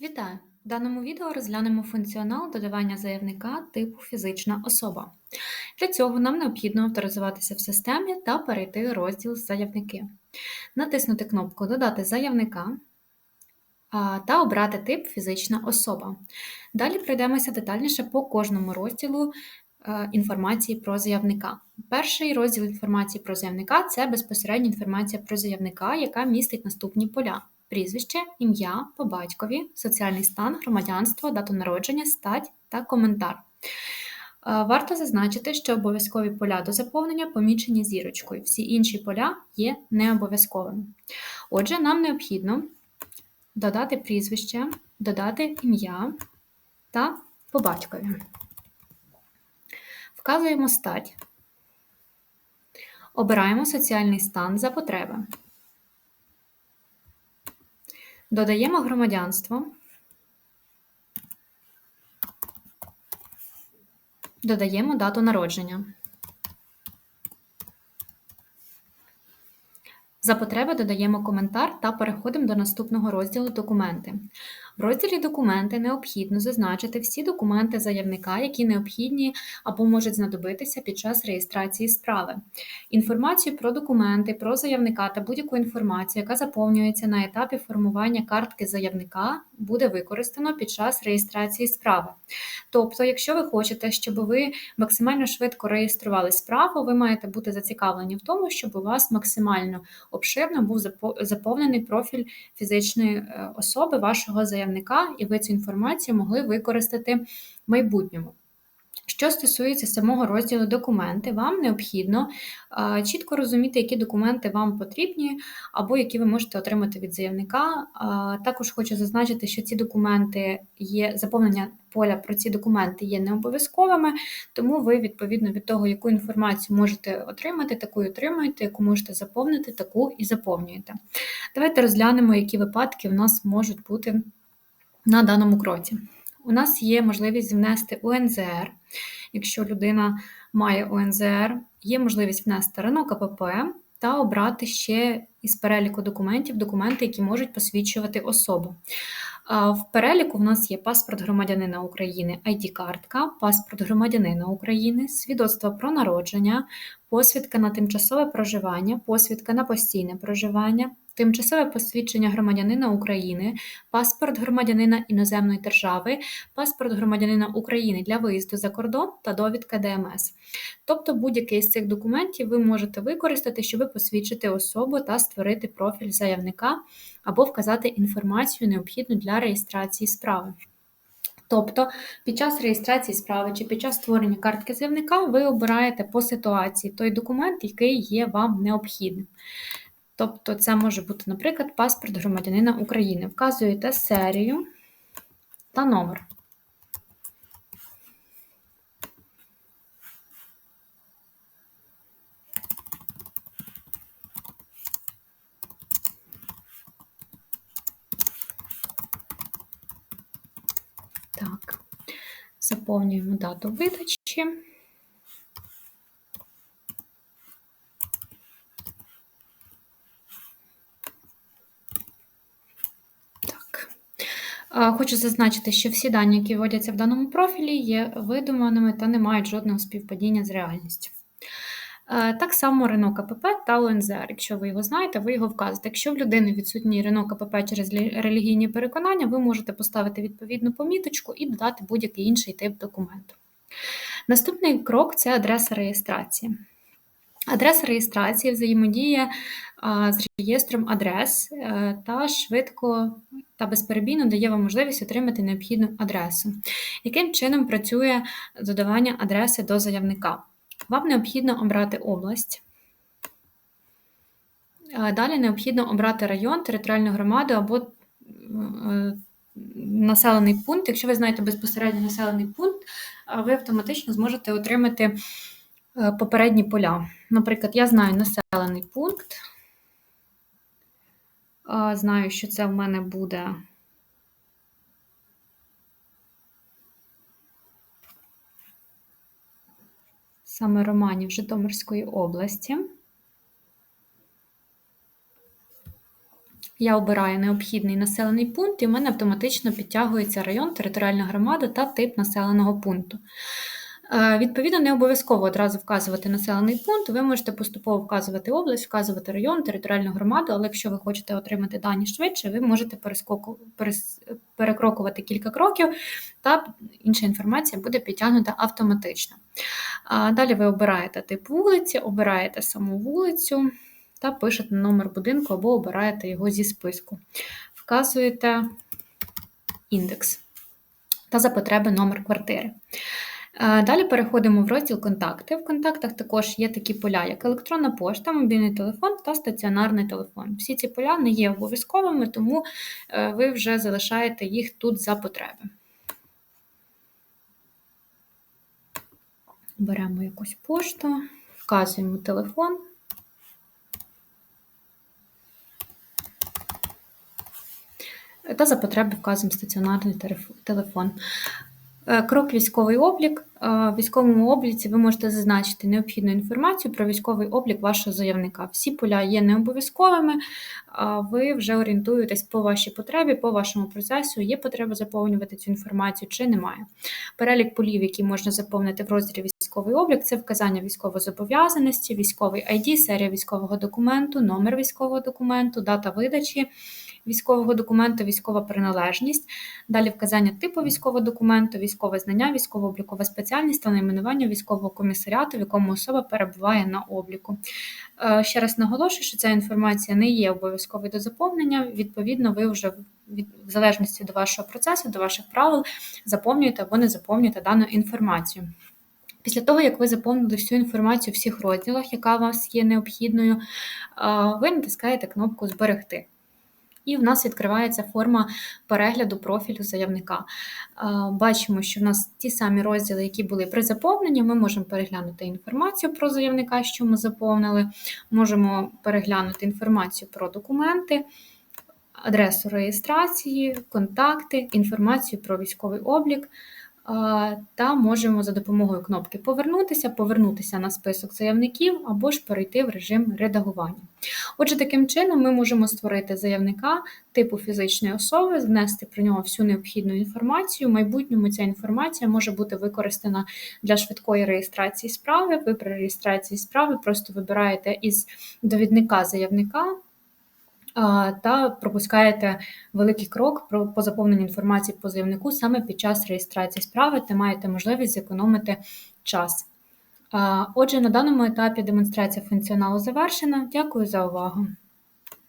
Вітаю! В даному відео розглянемо функціонал додавання заявника типу фізична особа. Для цього нам необхідно авторизуватися в системі та перейти розділ Заявники, натиснути кнопку Додати заявника та обрати тип фізична особа. Далі пройдемося детальніше по кожному розділу е, інформації про заявника. Перший розділ інформації про заявника це безпосередньо інформація про заявника, яка містить наступні поля прізвище, ім'я по батькові, соціальний стан, громадянство, дату народження, стать та коментар. Е, варто зазначити, що обов'язкові поля до заповнення помічені зірочкою, всі інші поля є необов'язковими. Отже, нам необхідно додати прізвище, додати ім'я та по батькові. Вказуємо стать, обираємо соціальний стан за потреби. Додаємо громадянство, додаємо дату народження. За потреби додаємо коментар та переходимо до наступного розділу Документи. В розділі Документи необхідно зазначити всі документи заявника, які необхідні або можуть знадобитися під час реєстрації справи. Інформацію про документи, про заявника та будь-яку інформацію, яка заповнюється на етапі формування картки заявника, буде використано під час реєстрації справи. Тобто, якщо ви хочете, щоб ви максимально швидко реєстрували справу, ви маєте бути зацікавлені в тому, щоб у вас максимально обширно був заповнений профіль фізичної е, особи вашого заявника, і ви цю інформацію могли використати в майбутньому. Що стосується самого розділу документи, вам необхідно чітко розуміти, які документи вам потрібні, або які ви можете отримати від заявника. Також хочу зазначити, що ці документи є заповнення поля про ці документи є не обов'язковими, тому ви, відповідно від того, яку інформацію можете отримати, таку і отримуєте, яку можете заповнити, таку і заповнюєте. Давайте розглянемо, які випадки в нас можуть бути на даному кроці. У нас є можливість внести УНЗР. Якщо людина має УНЗР, є можливість внести РНО КПП та обрати ще із переліку документів документи, які можуть посвідчувати особу. В переліку в нас є паспорт громадянина України, id картка паспорт громадянина України, свідоцтво про народження, посвідка на тимчасове проживання, посвідка на постійне проживання, тимчасове посвідчення громадянина України, паспорт громадянина іноземної держави, паспорт громадянина України для виїзду за кордон та довідка ДМС. Тобто будь-який з цих документів ви можете використати, щоб посвідчити особу та створити профіль заявника або вказати інформацію необхідну для реєстрації справи. Тобто під час реєстрації справи чи під час створення картки заявника ви обираєте по ситуації той документ, який є вам необхідним. Тобто, це може бути, наприклад, паспорт громадянина України. Вказуєте серію та номер. Так, заповнюємо дату видачі. Хочу зазначити, що всі дані, які вводяться в даному профілі, є видуманими та не мають жодного співпадіння з реальністю. Так само Рено КПП та ОНЗР. Якщо ви його знаєте, ви його вказуєте. Якщо в людини відсутній Рено КПП через релігійні переконання, ви можете поставити відповідну поміточку і додати будь-який інший тип документу. Наступний крок це адреса реєстрації. Адреса реєстрації взаємодіє з реєстром адрес е, та швидко та безперебійно дає вам можливість отримати необхідну адресу. Яким чином працює додавання адреси до заявника? Вам необхідно обрати область. Далі необхідно обрати район, територіальну громаду або е, населений пункт. Якщо ви знаєте безпосередньо населений пункт, ви автоматично зможете отримати е, попередні поля. Наприклад, я знаю населений пункт. Знаю, що це в мене буде. Саме Романів Житомирської області. Я обираю необхідний населений пункт, і в мене автоматично підтягується район, територіальна громада та тип населеного пункту. Відповідно, не обов'язково одразу вказувати населений пункт. Ви можете поступово вказувати область, вказувати район, територіальну громаду, але якщо ви хочете отримати дані швидше, ви можете перекрокувати кілька кроків, та інша інформація буде підтягнута автоматично. Далі ви обираєте тип вулиці, обираєте саму вулицю та пишете номер будинку або обираєте його зі списку. Вказуєте індекс та за потреби номер квартири. Е, Далі переходимо в розділ Контакти. В контактах також є такі поля, як електронна пошта, мобільний телефон та стаціонарний телефон. Всі ці поля не є обов'язковими, тому е, ви вже залишаєте їх тут за потреби. Беремо якусь пошту, вказуємо телефон. Та за потреби вказуємо стаціонарний телефон. Е, Крок військовий облік. Е, військовому обліці ви можете зазначити необхідну інформацію про військовий облік вашого заявника. Всі поля є необов'язковими, а ви вже орієнтуєтесь по вашій потребі, по вашому процесу, є потреба заповнювати цю інформацію чи немає. Перелік полів, які можна заповнити в розділі військовий облік, це вказання військовозобов'язаності, військовий ID, серія військового документу, номер військового документу, дата видачі військового документу, військова приналежність, далі вказання типу військового документу, військове знання, військово-облікова спеціальність та найменування військового комісаріату, в якому особа перебуває на обліку. Е, Ще раз наголошую, що ця інформація не є обов'язковою до заповнення. Відповідно, ви вже в залежності до вашого процесу, до ваших правил заповнюєте або не заповнюєте дану інформацію. Після того, як ви заповнили всю інформацію в всіх розділах, яка у вас є необхідною, е, ви натискаєте кнопку Зберегти. І в нас відкривається форма перегляду профілю заявника. Е, Бачимо, що в нас ті самі розділи, які були при заповненні, ми можемо переглянути інформацію про заявника, що ми заповнили, можемо переглянути інформацію про документи, адресу реєстрації, контакти, інформацію про військовий облік. Та можемо за допомогою кнопки Повернутися, повернутися на список заявників або ж перейти в режим редагування. Отже, таким чином ми можемо створити заявника типу фізичної особи, внести про нього всю необхідну інформацію. В майбутньому ця інформація може бути використана для швидкої реєстрації справи. Ви при реєстрації справи просто вибираєте із довідника заявника. Та пропускаєте великий крок по заповненню інформації по заявнику саме під час реєстрації справи, та маєте можливість зекономити час. Отже, на даному етапі демонстрація функціоналу завершена. Дякую за увагу.